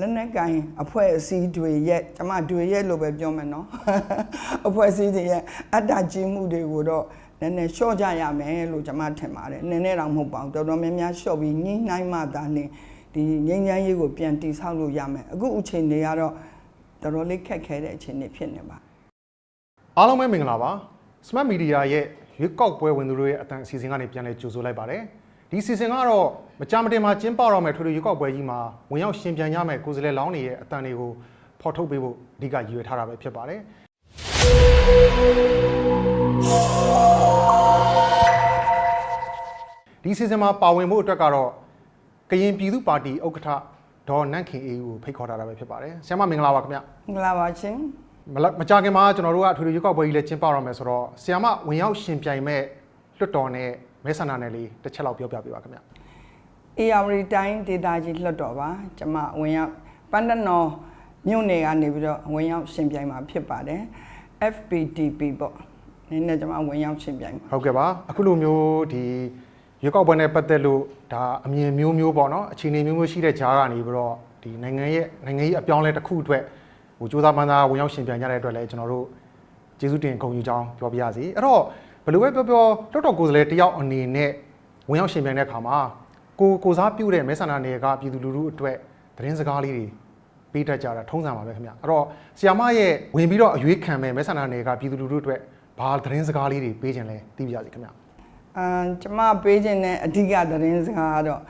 လက်နက်ကင်အဖွဲ့အစည်းတွေရဲ့ကျမတွေရဲ့လို့ပဲပြောမယ်နော်အဖွဲ့အစည်းတွေရဲ့အတ္တကြီးမှုတွေကိုတော့နည်းနည်းလျှော့ကြရမယ်လို့ကျမထင်ပါတယ်နည်းနည်းတော့မဟုတ်ပါဘူးတော်တော်များများလျှော့ပြီးညှိနှိုင်းမှသာနေဒီငြိမ်းချမ်းရေးကိုပြန်တည်ဆောက်လို့ရမယ်အခုအချိန်တွေကတော့တော်တော်လေးခက်ခဲတဲ့အချိန်တွေဖြစ်နေပါအားလုံးပဲမင်္ဂလာပါ Smart Media ရဲ့ရွေးကောက်ပွဲဝင်သူတို့ရဲ့အတန်အစီအစဉ်ကနေပြန်လည်ကြိုဆိုလိုက်ပါတယ် ဒီအစီအစဉ်ကတော့မကြာမတင်မှာကျင်းပတော့မယ့်ထွေထွေရွေးကောက်ပွဲကြီးမှာဝင်ရောက်ရှင်ပြန်ရမယ့်ကိုယ်စားလှယ်လောင်းတွေရဲ့အတန်တွေကိုဖော်ထုတ်ပေးဖို့အဓိကရည်ရွယ်ထားတာပဲဖြစ်ပါတယ်ဒီအစီအစဉ်မှာပါဝင်ဖို့အတွက်ကတော့ကရင်ပြည်သူ့ပါတီဥက္ကဋ္ဌဒေါ်နန့်ခင်အေးကိုဖိတ်ခေါ်ထားတာပဲဖြစ်ပါတယ်ဆရာမမင်္ဂလာပါခင်ဗျမင်္ဂလာပါရှင်မလမကြခင်မှာကျွန်တော်တို့ကအထွေထွေရွေးကောက်ပွဲကြီးလည်းကျင်းပရမယ်ဆိုတော့ဆီယမဝင်ရောက်ရှင်ပြိုင်မဲ့လွတ်တော်နဲ့ မဲဆန္ဒနယ်လေးတစ်ချက်လောက်ပြောပြပေးပါခင်ဗျ AR တိုင်းဒေတာကြီးလွတ်တော်ပါကျမဝင်ရောက်ပန်းတနော်မြို့နယ်ကနေပြီးတော့ဝင်ရောက်ရှင်ပြိုင်မှာဖြစ်ပါတယ် FPTP ပေါ့နည်းနည်းကျမဝင်ရောက်ရှင်ပြိုင်ပါဟုတ်ကဲ့ပါအခုလိုမျိုးဒီရွေးကောက်ပွဲနဲ့ပတ်သက်လို့ဒါအမြင်မျိုးမျိုးပေါ့နော်အခြေအနေမျိုးမျိုးရှိတဲ့ဂျားကနေပြီးတော့ဒီနိုင်ငံရဲ့နိုင်ငံရေးအပြောင်းအလဲတစ်ခုအတွက်ဟိုစူးစမ်းမှန်းသားဝင်ရောက်ရှင်ပြိုင်ကြတဲ့အတွက်လည်းကျွန်တော်တို့ကျေးဇူးတင်ဂုဏ်ယူကြောင်းပြောပြရစီအဲ့တော့ ဘယ်လိုပဲပြောပြောလွတ်တော်ကိုယ်စားလှယ်တယောက်အနေနဲ့ဝင်ရောက်ရှင်ပြိုင်တဲ့အခါမှာကိုကိုစားပြုတဲ့မဲဆန္ဒနယ်ကပြည်သူလူထုအတွက်သတင်းစကားလေးတွေပေးတတ်ကြတာထုံးစံပါပဲခင်ဗျအဲ့တော့ဆီယာမရဲ့ဝင်ပြီးတော့အရွေးခံမဲ့မဲဆန္ဒနယ်ကပြည်သူလူထုအတွက်ဘာသတင်းစကားလေးတွေပေးခြင်းလဲသိပြရစီခင်ဗျအမ်ကျမပေးခြင်းတဲ့အဓိကသတင်းစကားကတော့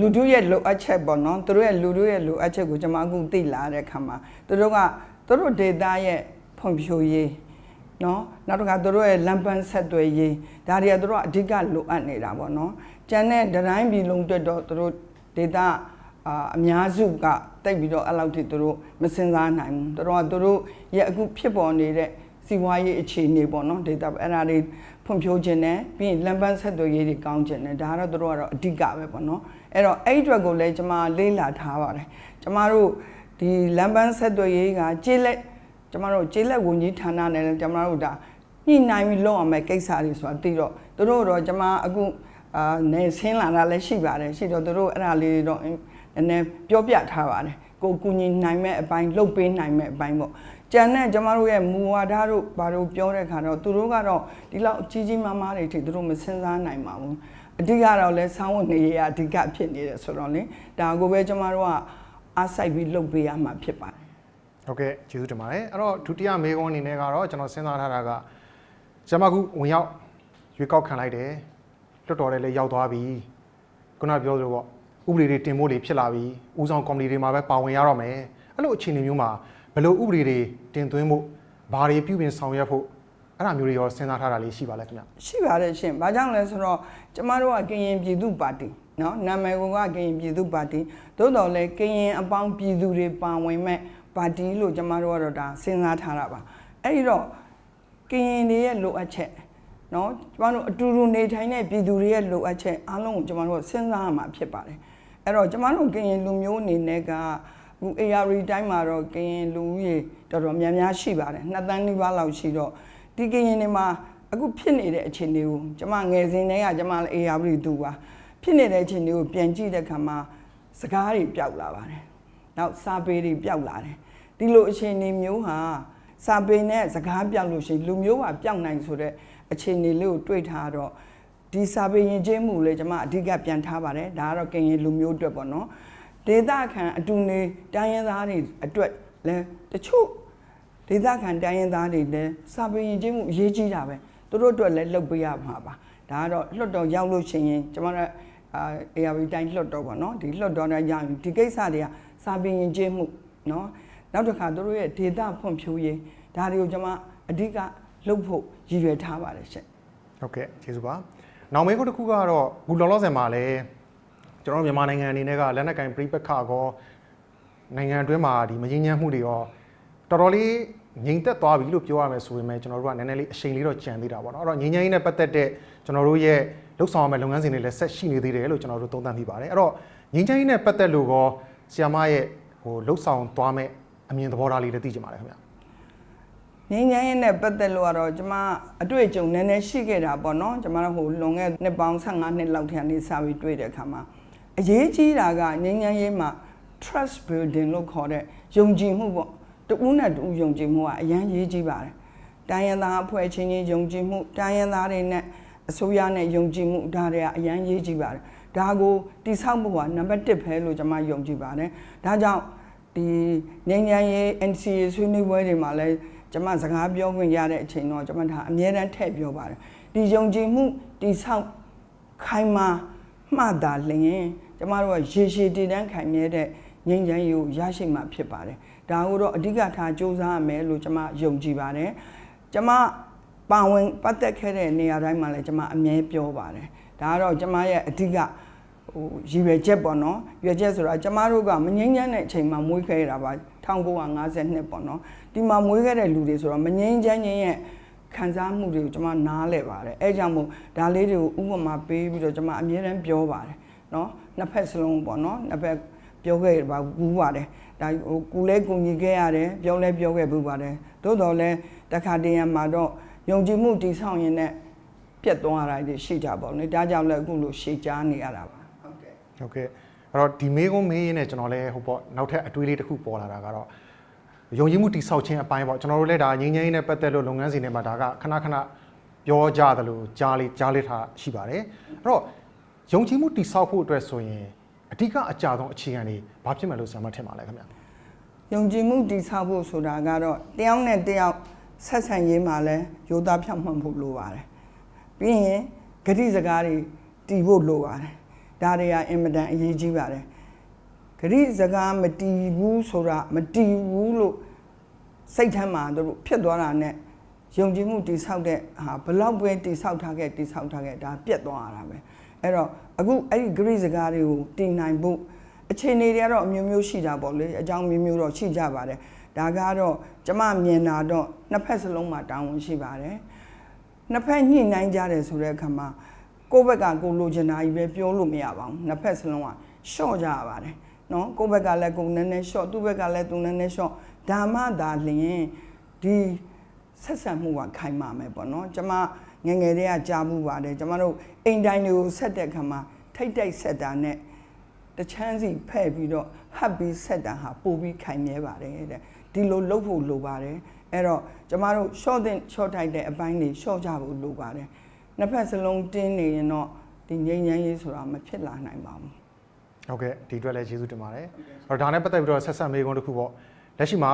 လူတို့ရဲ့လိုအပ်ချက်ပေါ့နော်သူတို့ရဲ့လူတို့ရဲ့လိုအပ်ချက်ကိုကျမအခုသိလာတဲ့အခါမှာသူတို့ကသူတို့ဒေတာရဲ့ဖွံ့ဖြိုးရေး နော်နောက်တစ်ခါသူတို့ရဲ့လမ်းပန်းဆက်သွယ်ရေးဒါတွေကသူတို့ကအဓိကလိုအပ်နေတာပေါ့နော်ကျန်တဲ့ဒတိုင်းပြည်လုံးအတွက်တော့သူတို့ဒေတာအာအများစုကတိတ်ပြီးတော့အဲ့လောက်ထိသူတို့မစင်စားနိုင်ဘူးသူတို့ကသူတို့ရဲ့အခုဖြစ်ပေါ်နေတဲ့စီးပွားရေးအခြေအနေပေါ့နော်ဒေတာအဲ့ဒါတွေဖွံ့ဖြိုးခြင်းနဲ့ပြီးရင်လမ်းပန်းဆက်သွယ်ရေးတွေကောင်းခြင်းနဲ့ဒါကတော့သူတို့ကတော့အဓိကပဲပေါ့နော်အဲ့တော့အဲ့ဒီအတွက်ကိုလည်းကျွန်မလေးလာထားပါတယ်ကျွန်မတို့ဒီလမ်းပန်းဆက်သွယ်ရေးကကျေးလက် ကျွန်မတို့ကျေးလက်ဝန်ကြီးဌာနနဲ့လည်းကျွန်မတို့ဒါညှိနှိုင်းပြီးလုပ်အောင်မဲ့ကိစ္စတွေဆိုတာသိတော့သူတို့တော့ကျွန်မအခုအာနေဆင်းလာတာလည်းရှိပါတယ်ရှိတော့သူတို့အဲ့ဒါလေးတွေတော့နည်းနည်းပြောပြထားပါတယ်ကိုကူညီနိုင်မဲ့အပိုင်းလုပ်ပေးနိုင်မဲ့အပိုင်းပေါ့ကျန်တဲ့ကျမတို့ရဲ့မူဝါဒတို့ဘာလို့ပြောတဲ့ခါတော့သူတို့ကတော့ဒီလောက်ကြီးကြီးမားမားတွေထိသူတို့မစင်စားနိုင်ပါဘူးအဓိကတော့လဲဆောင်းဝင်နေရအဓိကဖြစ်နေတယ်ဆိုတော့လေဒါကိုပဲကျမတို့ကအားစိုက်ပြီးလုပ်ပေးရမှာဖြစ်ပါတယ် ဟုတ်ကဲ့ကျေးဇူးတင်ပါတယ်အဲ့တော့ဒုတိယမေးခွန်းအနေနဲ့ကတော့ကျွန်တော်စဉ်းစားထားတာကဇမကုဝင်ရောက်ရွေးကောက်ခံလိုက်တယ်လွတ်တော်တယ်လည်းရောက်သွားပြီခုနပြောသလိုပေါ့ဥပဒေတွေတင်ဖို့တွေဖြစ်လာပြီဦးဆောင်ကော်မတီတွေမှာပဲပါဝင်ရတော့မယ်အဲ့လိုအခြေအနေမျိုးမှာဘယ်လိုဥပဒေတွေတင်သွင်းဖို့ဘာတွေပြုပြင်ဆောင်ရွက်ဖို့အဲ့ဒါမျိုးတွေရောစဉ်းစားထားတာလေးရှိပါလဲခင်ဗျရှိပါတယ်ရှင်။ဘာကြောင့်လဲဆိုတော့ကျမတို့ကကရင်ပြည်သူပါတီနော်နာမည်ကကရင်ပြည်သူပါတီသို့တော်လည်းကရင်အပေါင်းပြည်သူတွေပါဝင်မဲ့ ပါတီလို့ကျမတို့ကတော့ဒါစဉ်းစားထားတာပါ။အဲ့ဒီတော့ကရင်တွေရဲ့လိုအပ်ချက်နော်ကျမတို့အတူတူနေထိုင်တဲ့ပြည်သူတွေရဲ့လိုအပ်ချက်အားလုံးကိုကျမတို့စဉ်းစားရမှာဖြစ်ပါတယ်။အဲ့တော့ကျမတို့ကရင်လူမျိုးအနေနဲ့ကအခု AR တိုင်းမှာတော့ကရင်လူဦးရေတော်တော်များများရှိပါတယ်။နှစ်သန်းနီးပါးလောက်ရှိတော့ဒီကရင်တွေမှာအခုဖြစ်နေတဲ့အခြေအနေကိုကျမငယ်စဉ်တည်းကကျမလည်း AR တူပါဖြစ်နေတဲ့အခြေအနေကိုပြန်ကြည့်တဲ့အခါမှာစကားတွေပျောက်လာပါတယ်။နောက်စာပေတွေပျောက်လာတယ်။ ဒီလိုအခြေအနေမျိုးဟာစာပေနဲ့စကားပျောက်လို့ရှိရင်လူမျိုးပါပျောက်နိုင်ဆိုတဲ့အခြေအနေလေးကိုတွေ့ထားတော့ဒီစာပေရင်ကျေးမှုလေးကျမအဓိကပြန်ထားပါတယ်။ဒါကတော့ကရင်လူမျိုးအတွက်ပေါ့နော်။ဒေသခံအတူနေတိုင်းရင်းသားတွေအတွက်လည်းတချို့ဒေသခံတိုင်းရင်းသားတွေလည်းစာပေရင်ချင်းမှုအရေးကြီးတာပဲသူတို့အတွက်လည်းလှုပ်ပေးရမှာပါဒါကတော့လွတ်တော်ရောက်လို့ရှိရင်ကျွန်မတို့အာ ARV တိုင်းလွတ်တော်ပေါ့နော်ဒီလွတ်တော်တိုင်းရရင်ဒီကိစ္စတွေကစာပေရင်ချင်းမှုနော် နောက်တစ်ခါသူတို့ရဲ့ဒေသဖွံ့ဖြိုးရေးဒါတွေကိုကျွန်မအဓိကလှုပ်ဖို့ရည်ရွယ်ထားပါတယ်ရှင့်ဟုတ်ကဲ့ကျေးဇူးပါနောက်မေးခွန်းတစ်ခုကတော့အခုလောလောဆယ်မှာလည်းကျွန်တော်တို့မြန်မာနိုင်ငံအနေနဲ့ကလက်နက်ကင်ပြိပက္ခကောနိုင်ငံအတွင်းမှာဒီမငြင်းညမ်းမှုတွေရောတော်တော်လေးငြိမ်သက်သွားပြီလို့ပြောရမယ်ဆိုပေမဲ့ကျွန်တော်တို့ကနည်းနည်းလေးအချိန်လေးတော့ကြံသေးတာပေါ့နော်အဲ့တော့ငြိမ်းချမ်းရေးနဲ့ပတ်သက်တဲ့ကျွန်တော်တို့ရဲ့လှုပ်ဆောင်ရမယ့်လုပ်ငန်းစဉ်တွေလည်းဆက်ရှိနေသေးတယ်လို့ကျွန်တော်တို့သုံးသပ်မိပါတယ်အဲ့တော့ငြိမ်းချမ်းရေးနဲ့ပတ်သက်လို့ကောဆီယာမရဲ့ဟိုလှုပ်ဆောင်သွားမယ့် အမြင်သဘောထားလေးလည်းသိချင်ပါတယ်ခင်ဗျာငင်းငင်းရဲ့နဲ့ပတ်သက်လို့ကတော့ကျမအတွေ့အကြုံနည်းနည်းရှိခဲ့တာပေါ့နော်ကျမတို့ဟိုလွန်ခဲ့နှစ်ပေါင်း15နှစ်လောက်ထက်နေစပြီးတွေ့တဲ့အခါမှာအရေးကြီးတာကငင်းငင်းရေးမှာ trust building လို့ခေါ်တဲ့ယုံကြည်မှုပေါ့တဦးနဲ့တဦးယုံကြည်မှုကအရန်ရေးကြီးပါတယ်တိုင်းရင်းသားအဖွဲ့ချင်းချင်းယုံကြည်မှုတိုင်းရင်းသားတွေနဲ့အစိုးရနဲ့ယုံကြည်မှုဒါတွေကအရန်ရေးကြီးပါတယ်ဒါကိုတိဆောက်ဖို့ကနံပါတ်1ပဲလို့ကျွန်မယုံကြည်ပါတယ်ဒါကြောင့် ဒီငញ្ញမ်းရေး NCA ဆွေးနွေးပွဲတွေမှာလည်းကျွန်မစကားပြောခွင့်ရတဲ့အချိန်တော့ကျွန်မဒါအမြဲတမ်းထည့်ပြောပါတယ်ဒီယုံကြည်မှုတိဆောက်ခိုင်မာမှတ်တာလျင်ကျမတို့ကရေရှည်တည်တံ့ခိုင်မြဲတဲ့ငြိမ်းချမ်းရေးကိုရရှိမှာဖြစ်ပါတယ်။ဒါကိုတော့အဓိကထားစ조사ရမယ်လို့ကျမယုံကြည်ပါတယ်။ကျမပါဝင်ပတ်သက်ခဲ့တဲ့နေရာတိုင်းမှာလည်းကျမအမြဲပြောပါတယ်။ဒါကတော့ကျမရဲ့အဓိက ဟိုရည်ရွယ်ချက်ပေါ့နော်ရွယ်ချက်ဆိုတာကျမတို့ကမငိမ့်ချမ်းတဲ့အချိန်မှာမွေးခဲ့ရတာပါ1952ပေါ့နော်ဒီမှာမွေးခဲ့တဲ့လူတွေဆိုတော့မငိမ့်ချမ်းခြင်းရဲ့ခံစားမှုတွေကိုကျမနားလဲပါတယ်အဲကြောင့်မို့ဒါလေးတွေကိုဥပမာပေးပြီးတော့ကျမအမြဲတမ်းပြောပါတယ်နော်နှစ်ဖက်စလုံးပေါ့နော်နှစ်ဖက်ပြောခဲ့ပါဘူးပါတယ်ဒါဟိုကိုလဲကိုညီခဲ့ရတယ်ပြောလဲပြောခဲ့ဘူးပါတယ်သို့တော်လဲတခါတည်းရမှာတော့ယုံကြည်မှုတည်ဆောက်ရင်လည်းပြတ်သွားတာတွေရှိတာပေါ့နော်ဒါကြောင့်လည်းအခုလိုရှေ့ချားနေရတာပါ ဟုတ်ကဲ့ဟုတ်ကဲ့အဲ့တော့ဒီမေးခွန်းမေးရင်းနဲ့ကျွန်တော်လည်းဟိုပေါ့နောက်ထပ်အတွေးလေးတစ်ခုပေါ်လာတာကတော့ယုံကြည်မှုတိဆောက်ခြင်းအပိုင်းပေါ့ကျွန်တော်တို့လည်းဒါငြိမ်းချမ်းရေးနဲ့ပတ်သက်လို့လုပ်ငန်းစဉ်တွေမှာဒါကခဏခဏပြောကြသလိုကြားလေးကြားလေးထားရှိပါတယ်အဲ့တော့ယုံကြည်မှုတိဆောက်ဖို့အတွက်ဆိုရင်အဓိကအကြဆုံးအခြေခံတွေဘာဖြစ်မယ်လို့ဆရာမထင်ပါလဲခင်ဗျာယုံကြည်မှုတည်ဆောက်ဖို့ဆိုတာကတော့တယောက်နဲ့တယောက်ဆက်ဆံရေးမှာလဲရိုးသားဖြောင့်မှန်ဖို့လိုပါတယ်ပြီးရင်ဂတိစကားတွေတည်ဖို့လိုပါတယ် ဒါတွေကအင်မတန်အရေးကြီးပါတယ်ဂတိစကားမတည်ဘူးဆိုတာမတည်ဘူးလို့စိတ်ထဲမှာတို့ဖြစ်သွားတာနဲ့ယုံကြည်မှုတည်ဆောက်တဲ့ဟာဘလောက်ပဲတည်ဆောက်ထားခဲ့တည်ဆောက်ထားခဲ့ဒါပြတ်သွားရတာပဲအဲ့တော့အခုအဲ့ဒီဂရိစကားတွေကိုတည်နိုင်ဖို့အခြေအနေတွေကတော့အမျိုးမျိုးရှိတာပေါ့လေအကြောင်းမျိုးမျိုးတော့ရှိကြပါတယ်ဒါကတော့ကျမမြင်တာတော့နှစ်ဖက်စလုံးမှာတာဝန်ရှိပါတယ်နှစ်ဖက်ညှိနှိုင်းကြတယ်ဆိုတဲ့အခါမှာ ကိုယ့်ဘက်ကကိုလိုချင်တာကြီးပဲပြောလို့မရပါဘူးနှစ်ဖက်စလုံးကရှော့ကြရပါတယ်နော်ကိုယ့်ဘက်ကလည်းကိုယ်နည်းနည်းရှော့သူ့ဘက်ကလည်းသူနည်းနည်းရှော့ဒါမှသာလျင်ဒီဆက်ဆံမှုကခိုင်မာမယ်ပေါ့နော်ကျမငယ်ငယ်တည်းကကြားမှုပါတယ်ကျမတို့အိမ်တိုင်းတွေကိုဆက်တဲ့အခါမှာထိတ်တိတ်ဆက်တာနဲ့တချမ်းစီဖဲ့ပြီးတော့ဟပ်ပြီးဆက်တာဟာပို့ပြီးခိုင်မြဲပါတယ်တဲ့ဒီလိုလုပ်ဖို့လိုပါတယ်အဲ့တော့ကျမတို့ short တဲ့ short ထိုက်တဲ့အပိုင်းတွေ short ကြဖို့လိုပါတယ် နှစ်ဖက်စလုံးတင်းနေရင်တော့ဒီငြိမ်းချမ်းရေးဆိုတာမဖြစ်လာနိုင်ပါဘူးဟုတ်ကဲ့ဒီအတွက်လည်းကျေးဇူးတင်ပါတယ်အဲ့တော့ဒါနဲ့ပတ်သက်ပြီးတော့ဆက်ဆက်မေးခွန်းတစ်ခုပေါ့လက်ရှိမှာ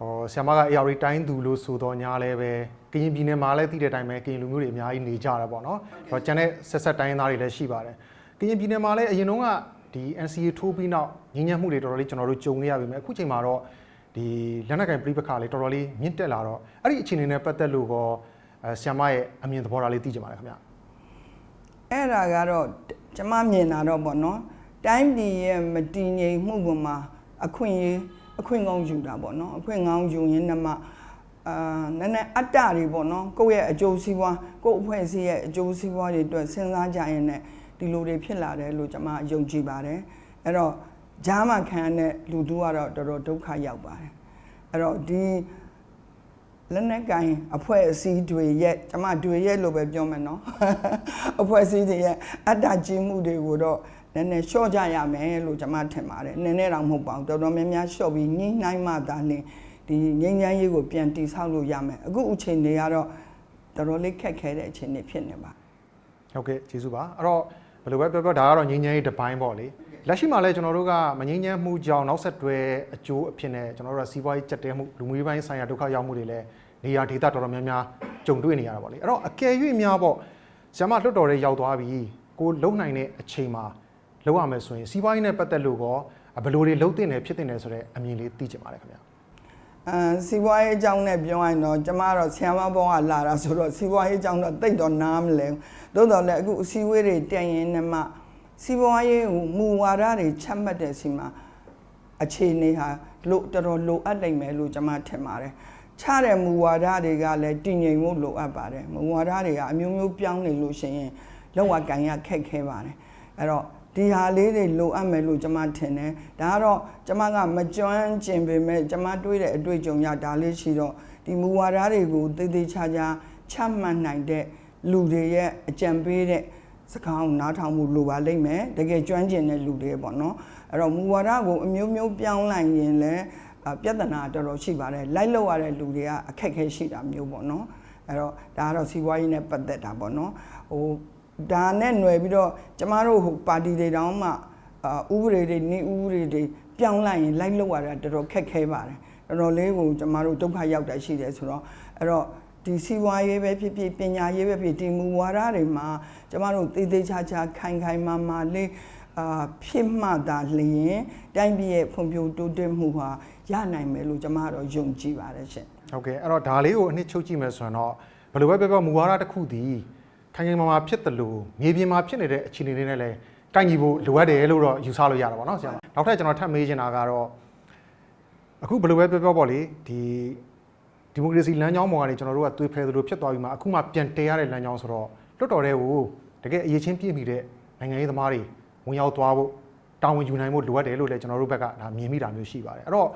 ဟောဆ iam မက AR တိုင်းသူလို့ဆိုတော့ညာလည်းပဲကရင်ပြည်နယ်မှာလည်းသိတဲ့အတိုင်းပဲကရင်လူမျိုးတွေအများကြီးနေကြတာပေါ့နော်အဲ့တော့ကျန်တဲ့ဆက်ဆက်တိုင်းသားတွေလည်းရှိပါတယ်ကရင်ပြည်နယ်မှာလည်းအရင်တုန်းကဒီ NCA ထိုးပြီးနောက်ငင်းညံ့မှုတွေတော်တော်လေးကျွန်တော်တို့ကြုံနေရပြီမယ်အခုချိန်မှာတော့ဒီလက်နက်ကင်ပြိပခါလေးတော်တော်လေးမြင့်တက်လာတော့အဲ့ဒီအခြေအနေနဲ့ပတ်သက်လို့ကော အဲဆ iam မရဲ့အမြင်သဘောထားလေးသိကြပါလားခင်ဗျာအဲ့ဒါကတော့ကျမမြင်တာတော့ပေါ့နော်တိုင်းပြည်ရဲ့မတည်ငြိမ်မှုပေါ်မှာအခွင့်အရေးအခွင့်ကောင်းယူတာပေါ့နော်အခွင့်ကောင်းယူရင်းနဲ့မှအာနည်းနည်းအတ္တတွေပေါ့နော်ကိုယ့်ရဲ့အကျိုးစီးပွားကိုယ့်အဖွဲ့အစည်းရဲ့အကျိုးစီးပွားတွေအတွက်စဉ်းစားကြရင်လည်းဒီလိုတွေဖြစ်လာတယ်လို့ကျွန်မယုံကြည်ပါတယ်အဲ့တော့ဂျားမခံတဲ့လူသူကတော့တော်တော်ဒုက္ခရောက်ပါတယ်အဲ့တော့ဒီ လက်နက်ကင်အဖွဲ့အစည်းတွေရဲ့ကျွန်မတွေရဲ့လို့ပဲပြောမယ်နော်အဖွဲ့အစည်းတွေရဲ့အတ္တကြီးမှုတွေကိုတော့နည်းနည်းလျှော့ကြရမယ်လို့ကျွန်မထင်ပါတယ်နည်းနည်းတော့မဟုတ်ပါဘူးတော်တော်များများလျှော့ပြီးညှိနှိုင်းမှသာနေဒီငြိမ်းချမ်းရေးကိုပြန်တည်ဆောက်လို့ရမယ်အခုအချိန်တွေကတော့တော်တော်လေးခက်ခဲတဲ့အချိန်တွေဖြစ်နေပါဟုတ်ကဲ့ကျေးဇူးပါအဲ့တော့ဘယ်လိုပဲပြောပြောဒါကတော့ငြိမ်းချမ်းရေးတစ်ပိုင်းပေါ့လေ လက်ရှိမှာလည်းကျွန်တော်တို့ကမငြိမ်းချမ်းမှုကြောင့်နောက်ဆက်တွဲအကျိုးအဖြစ်နဲ့ကျွန်တော်တို့ကစီးပွားရေးကြက်တဲမှုလူမှုရေးပိုင်းဆိုင်ရာဒုက္ခရောက်မှုတွေလည်းနေရာဒေသတော်တော်များများကြုံတွေ့နေရတာပေါ့လေအဲ့တော့အကယ်၍များပေါ့ဆ iam မလွတ်တော်တွေရောက်သွားပြီကိုလုံနိုင်တဲ့အချိန်မှာလောက်ရမယ်ဆိုရင်စီးပွားရေးနဲ့ပတ်သက်လို့ကောဘယ်လိုတွေလုံတင်တယ်ဖြစ်တင်တယ်ဆိုတဲ့အမြင်လေးသိချင်ပါတယ်ခင်ဗျာအာစီးပွားရေးအကြောင်းနဲ့ပြောရင်တော့ကျမတော့ဆီယမဘောကလာတာဆိုတော့စီးပွားရေးအကြောင်းတော့တိတ်တော့နားမလဲဘူးသို့တော်လည်းအခုအစည်းအဝေးတွေတက်ရင်နဲ့မှ စီးပွားရေးကိုမူဝါဒတွေချမှတ်တဲ့စီမှာအခြေအနေဟာလို့တော်တော်လိုအပ်နိုင်မယ်လို့ကျမထင်ပါတယ်ချတဲ့မူဝါဒတွေကလည်းတည်ငြိမ်ဖို့လိုအပ်ပါတယ်မူဝါဒတွေကအမျိုးမျိုးပြောင်းနေလို့ရှိရင်လောက်ဝကန်ရခက်ခဲပါတယ်အဲ့တော့ဒီဟာလေးတွေလိုအပ်မယ်လို့ကျွန်မထင်တယ်ဒါကတော့ကျွန်မကမကျွမ်းကျင်ပေမဲ့ကျွန်မတွေးတဲ့အတွေ့အကြုံရဒါလေးရှိတော့ဒီမူဝါဒတွေကိုတည်တည်ချာချာချမှတ်နိုင်တဲ့လူတွေရဲ့အကြံပေးတဲ့ စကားကိုနားထောင်မှုလိုပါလိမ့်မယ်တကယ်ကျွမ်းကျင်တဲ့လူတွေပေါ့နော်အဲ့တော့မူဝါဒကိုအမျိုးမျိုးပြောင်းလိုက်ရင်လည်းအာပြဿနာတော်တော်ရှိပါတယ်လိုက်လောက်ရတဲ့လူတွေကအခက်အခဲရှိတာမျိုးပေါ့နော်အဲ့တော့ဒါကတော့စီးပွားရေးနဲ့ပတ်သက်တာပေါ့နော်ဟိုဒါနဲ့ຫນွယ်ပြီးတော့ကျမတို့ဟိုပါတီတွေတောင်မှအာဥပဒေတွေနေဥပဒေတွေပြောင်းလိုက်ရင်လိုက်လောက်ရတာတော်တော်ခက်ခဲပါတယ်တော်တော်လေးကိုကျမတို့ဒုက္ခရောက်တာရှိတယ်ဆိုတော့အဲ့တော့ ဒီစီးပွားရေးပဲဖြစ်ဖြစ်ပညာရေးပဲဖြစ်ဒီမူဝါဒတွေမှာကျမတို့သေသေးချာချာခိုင်ခိုင်မာမာလေးအာဖြစ်မှသာလျင်တိုင်းပြည်ရဲ့ဖွံ့ဖြိုးတိုးတက်မှုဟာရနိုင်မယ်လို့ကျမကတော့ယုံကြည်ပါတယ်ရှင်ဟုတ်ကဲ့အဲ့တော့ဒါလေးကိုအနှစ်ချုပ်ကြည့်မယ်ဆိုရင်တော့ဘယ်လိုပဲပြောပြောမူဝါဒတစ်ခုတည်ခိုင်ခိုင်မာမာဖြစ်တယ်လို့မြေပြင်မှာဖြစ်နေတဲ့အခြေအနေတွေနဲ့လည်းကိုင်ညီဖို့လိုအပ်တယ်လို့တော့ယူဆလို့ရတာပေါ့နော်ဆရာမနောက်ထပ်ကျွန်တော်ထပ်မေးချင်တာကတော့အခုဘယ်လိုပဲပြောပြောပေါ့လေဒီ ဒီမိုကရေစီလမ်းကြောင်းပေါ်ကနေကျွန်တော်တို့ကသွေးဖဲသလိုဖြစ်သွားပြီးမှအခုမှပြန်တည်ရတဲ့လမ်းကြောင်းဆိုတော့လွတ်တော်တဲ့ကိုတကယ်အရေးချင်းပြည့်မိတဲ့နိုင်ငံရေးသမားတွေဝင်ရောက်သွားဖို့တာဝန်ယူနိုင်ဖို့လိုအပ်တယ်လို့လည်းကျွန်တော်တို့ဘက်ကဒါမြင်မိတာမျိုးရှိပါတယ်အဲ့တော့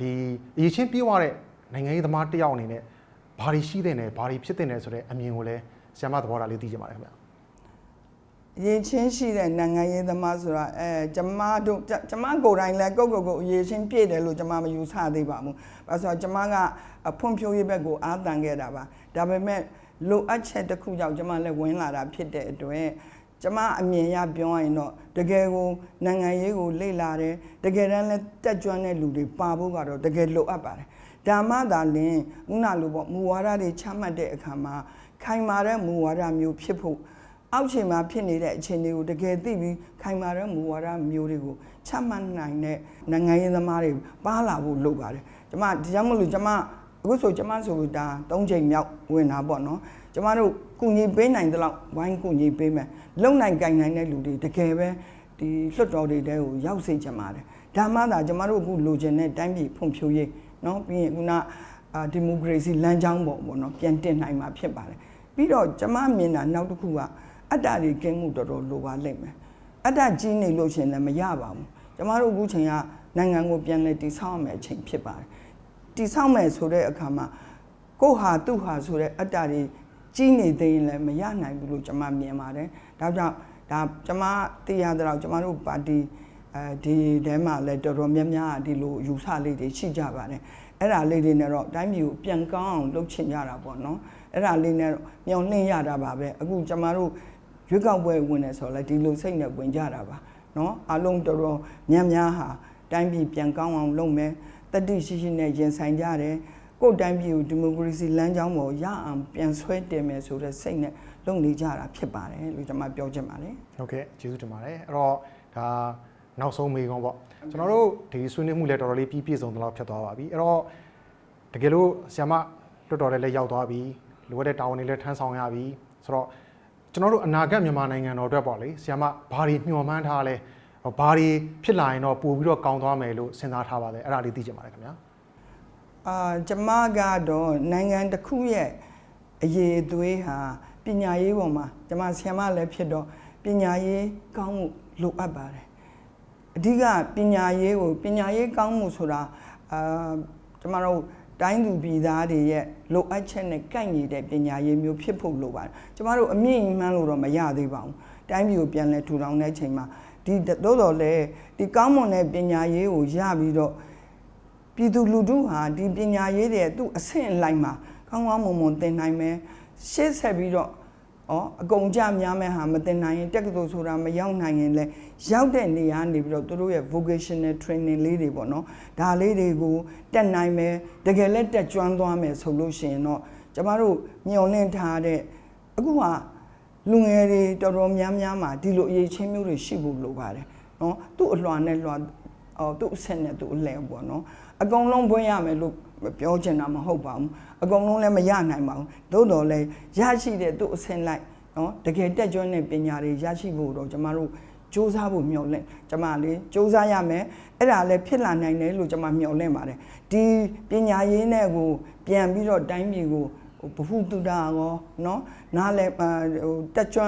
ဒီအရေးချင်းပြည့်ဝတဲ့နိုင်ငံရေးသမားတစ်ယောက်အနေနဲ့ဘာတွေရှိတဲ့နဲ့ဘာတွေဖြစ်တဲ့နဲ့ဆိုတဲ့အမြင်ကိုလည်းဆရာမသဘောထားလေးသိချင်ပါတယ်ခင်ဗျာ ရင်ချင်းရှိတဲ့နိုင်ငံရေးသမားဆိုတာအဲကျမတို့ကျကျမကိုယ်တိုင်လည်းကိုယ့်ကိုယ်ကိုယ်ရင်ချင်းပြည့်တယ်လို့ကျမမယူဆသေးပါဘူး။အဲဆိုတော့ကျမကအဖွံ့ဖြိုးရေးဘက်ကိုအားတန်ခဲ့တာပါ။ဒါပေမဲ့လိုအပ်ချက်တစ်ခုကြောင့်ကျမလည်းဝင်လာတာဖြစ်တဲ့အတွက်ကျမအမြင်ရပြောရရင်တော့တကယ်ကိုနိုင်ငံရေးကိုလေ့လာတယ်တကယ်တမ်းလည်းတက်ကြွတဲ့လူတွေပါဖို့ကတော့တကယ်လိုအပ်ပါတယ်။ဒါမှသာလျှင်ဥနာလိုပေါ့မူဝါဒတွေချမှတ်တဲ့အခါမှာခိုင်မာတဲ့မူဝါဒမျိုးဖြစ်ဖို့ အောက်ခြေမှာဖြစ်နေတဲ့အခြေအနေကိုတကယ်သိပြီးခိုင်မာတဲ့မူဝါဒမျိုးတွေကိုချမှတ်နိုင်တဲ့နိုင်ငံရေးသမားတွေပါလာဖို့လုပ်ပါတယ်။ကျမဒီကြောင့်မလို့ကျမအခုဆိုကျမဆိုဒါ၃ချိန်မြောက်ဝင်တာပေါ့နော်။ကျမတို့ကုညီပေးနိုင်တဲ့လောက်ဝိုင်းကုညီပေးမယ်။လုံနိုင်ကင်နိုင်တဲ့လူတွေတကယ်ပဲဒီလွှတ်တော်တွေတဲကိုရောက်စေချင်ပါတယ်။ဒါမှသာကျမတို့အခုလိုချင်တဲ့တိုင်းပြည်ဖွံ့ဖြိုးရေးနော်ပြီးရင်ခုနအာဒီမိုကရေစီလမ်းကြောင်းပေါ်ပေါ့နော်ပြန်တင်နိုင်မှာဖြစ်ပါတယ်။ပြီးတော့ကျမမြင်တာနောက်တစ်ခုက အတ္တတွေကင်းမှုတော်တော်လိုပါလိမ့်မယ်အတ္တကြီးနေလို့ရှရင်လည်းမရပါဘူးကျမတို့အခုချိန်ကနိုင်ငံကိုပြန်လဲတည်ဆောက်ရမယ်အချိန်ဖြစ်ပါတယ်တည်ဆောက်မယ်ဆိုတဲ့အခါမှာကိုဟာသူ့ဟာဆိုတဲ့အတ္တတွေကြီးနေသေးရင်လည်းမရနိုင်ဘူးလို့ကျမမြင်ပါတယ်ဒါကြောင့်ဒါကျမသိရတဲ့တော့ကျမတို့ပါတီအဲဒီထဲမှာလည်းတော်တော်များများဒီလိုယူဆလေးတွေရှိကြပါတယ်အဲ့ဒါလေးတွေနဲ့တော့တိုင်းပြည်ကိုပြန်ကောင်းအောင်လုပ်ချင်ကြတာပေါ့နော်အဲ့ဒါလေးနဲ့တော့မျောလင့်ရတာပါပဲအခုကျမတို့ ရွေးကောက်ပွဲဝင်နေဆိုတော့လည်းဒီလိုစိတ်နဲ့ဝင်ကြတာပါနော်အလုံးတော်တော်များများဟာတိုင်းပြည်ပြန်ကောင်းအောင်လုပ်မယ်တတိရှိရှိနဲ့ရင်ဆိုင်ကြတယ်ကိုယ်တိုင်းပြည်ကိုဒီမိုကရေစီလမ်းကြောင်းပေါ်ရအောင်ပြန်ဆွဲတင်မယ်ဆိုတဲ့စိတ်နဲ့လုပ်နေကြတာဖြစ်ပါတယ်လို့ကျွန်မပြောချင်ပါတယ်ဟုတ်ကဲ့ကျေးဇူးတင်ပါတယ်အဲ့တော့ဒါနောက်ဆုံးမေးခွန်းပေါ့ကျွန်တော်တို့ဒီဆွေးနွေးမှုလည်းတော်တော်လေးပြည့်ပြည့်စုံတော့ဖြစ်သွားပါပြီအဲ့တော့တကယ်လို့ဆရာမတော်တော်လေးလည်းရောက်သွားပြီလိုအပ်တဲ့တာဝန်တွေလည်းထမ်းဆောင်ရပြီဆိုတော့ ကျွန်တော်တို့အနာဂတ်မြန်မာနိုင်ငံတော်အတွက်ပေါ့လေဆ iam မဘာတွေမျှော်မှန်းထားလဲဘာတွေဖြစ်လာရင်တော့ပို့ပြီးတော့ကောင်းသွားမယ်လို့စဉ်းစားထားပါတယ်အဲ့ဒါလေးသိချင်ပါတယ်ခင်ဗျာအာကျမကတော့နိုင်ငံတစ်ခုရဲ့အရေးအသွေးဟာပညာရေးပေါ်မှာကျမဆရာမလည်းဖြစ်တော့ပညာရေးကောင်းမှုလိုအပ်ပါတယ်အဓိကပညာရေးကိုပညာရေးကောင်းမှုဆိုတာအာကျမတို့ တိုင်းသူပြည်သားတွေရဲ့လိုအပ်ချက်နဲ့ကိုက်ညီတဲ့ပညာရေးမျိုးဖြစ်ဖို့လိုပါတယ်ကျမတို့အမြင့်မှန်းလို့တော့မရသေးပါဘူးတိုင်းပြည်ကိုပြန်လဲထူထောင်တဲ့အချိန်မှာဒီသို့တော်လဲဒီကောင်းမွန်တဲ့ပညာရေးကိုရပြီးတော့ပြည်သူလူထုဟာဒီပညာရေးတွေသူ့အဆင့်အလိုက်မှာကောင်းကောင်းမွန်မွန်သင်နိုင်မယ်ရှေ့ဆက်ပြီးတော့ ဩအကုန်ကြများမဲ့ဟာမသင်နိုင်ရင်တက္ကသိုလ်ဆိုတာမရောက်နိုင်ရင်လည်းရောက်တဲ့နေရာနေပြီးတော့သူတို့ရဲ့ vocational training လေးတွေပေါ့နော်ဒါလေးတွေကိုတက်နိုင်မယ်တကယ်လက်တက်ကျွမ်းသွားမယ်ဆိုလို့ရှိရင်တော့ကျမတို့မျှော်လင့်ထားတဲ့အခုကလူငယ်တွေတော်တော်များများမှာဒီလိုအရေးချင်းမျိုးတွေရှိဖို့လိုပါတယ်နော်သူ့အလွှာနဲ့လွှာအော်သူ့အဆက်နဲ့သူ့အလဲပေါ့နော်အကုန်လုံးဘွဲရမယ်လို့ ပြောချင်တာမဟုတ်ပါဘူးအကုန်လုံးလည်းမရနိုင်ပါဘူးသို့တော်လည်းရရှိတဲ့သူ့အဆက်လိုက်နော်တကယ်တက်ကြွတဲ့ပညာတွေရရှိဖို့တော့ကျမတို့စူးစမ်းဖို့မျှော်လင့်ကျမလေးစူးစမ်းရမယ်အဲ့ဒါလည်းဖြစ်လာနိုင်တယ်လို့ကျမမျှော်လင့်ပါတယ်ဒီပညာရေးနဲ့ကိုပြန်ပြီးတော့တိုင်းပြည်ကိုဟိုဘ ഹു တုဒ္ဒရောနော်နားလဲဟိုတက်ကြွ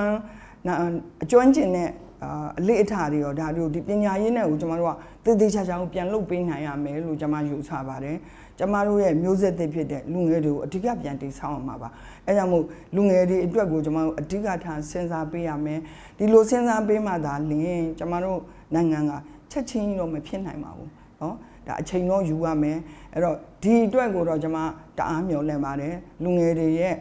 နာအကျွမ်းကျင်တဲ့ အာအလေးအထားတွေရောဒါတို့ဒီပညာရေးနဲ့ကိုကျမတို့ကတည်တည်ချာချာကိုပြန်လုပ်ပေးနိုင်ရမယ်လို့ကျမယူဆပါတယ်ကျမတို့ရဲ့မျိုးဆက်သစ်ဖြစ်တဲ့လူငယ်တွေကိုအဓိကပြန်တည်ဆောက်အောင်ပါပါအဲကြောင့်မို့လူငယ်တွေအတွက်ကိုကျမတို့အဓိကထားစဉ်းစားပေးရမယ်ဒီလိုစဉ်းစားပေးမှသာလျှင်ကျမတို့နိုင်ငံက ချက်ချင်းကြီးတော့မဖြစ်နိုင်ပါဘူးเนาะဒါအချိန်တော့ယူရမယ်အဲ့တော့ဒီအတွက်ကိုတော့ကျွန်မတအားမျှော်လင့်ပါတယ်လူငယ်တွေရဲ့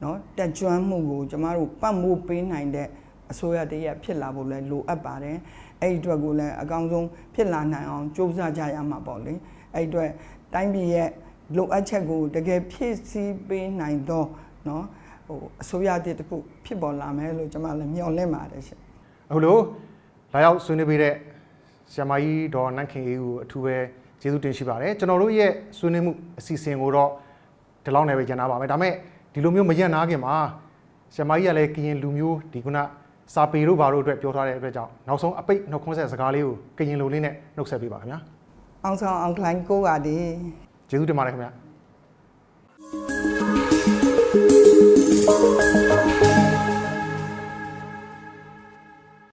เนาะတက်ကြွမှုကိုကျွန်မတို့ပတ်မိုးပေးနိုင်တဲ့ အစိုးရတရက်ဖြစ်လာဖို့လည်းလိုအပ်ပါတယ်အဲ့ဒီအတွက်ကိုလည်းအကောင်းဆုံးဖြစ်လာနိုင်အောင်ကြိုးစားကြရမှာပေါ့လေအဲ့ဒီအတွက်တိုင်းပြည်ရဲ့လိုအပ်ချက်ကိုတကယ်ဖြည့်ဆည်းပေးနိုင်တော့เนาะဟိုအစိုးရတစ်ခုဖြစ်ပေါ်လာမယ်လို့ကျွန်မလည်းမျှော်လင့်ပါတယ်ရှင် အခုလိုလာရောက်ဆွေးနွေးပေးတဲ့ဆရာမကြီးဒေါ်နန့်ခင်အေးကိုအထူးပဲကျေးဇူးတင်ရှိပါတယ်ကျွန်တော်တို့ရဲ့ဆွေးနွေးမှုအစီအစဉ်ကိုတော့ဒီလောက်နဲ့ပဲကျန်တာပါမယ်ဒါပေမဲ့ဒီလိုမျိုးမရက်နာခင်မှာဆရာမကြီးကလည်းကရင်လူမျိုးဒီခုန စာပေတို့ဘာတို့အတွက်ပြောထားတဲ့အတွက်ကြောင့်နောက်ဆုံးအပိတ်နှုတ်ခွန်းဆက်စကားလေးကိုကရင်လူလေးနဲ့နှုတ်ဆက်ပေးပါခင်ဗျာအောင်ဆောင်အောင်ကလိုင်းကိုပါဒီကျေးဇူးတင်ပါတယ်ခင်ဗျာ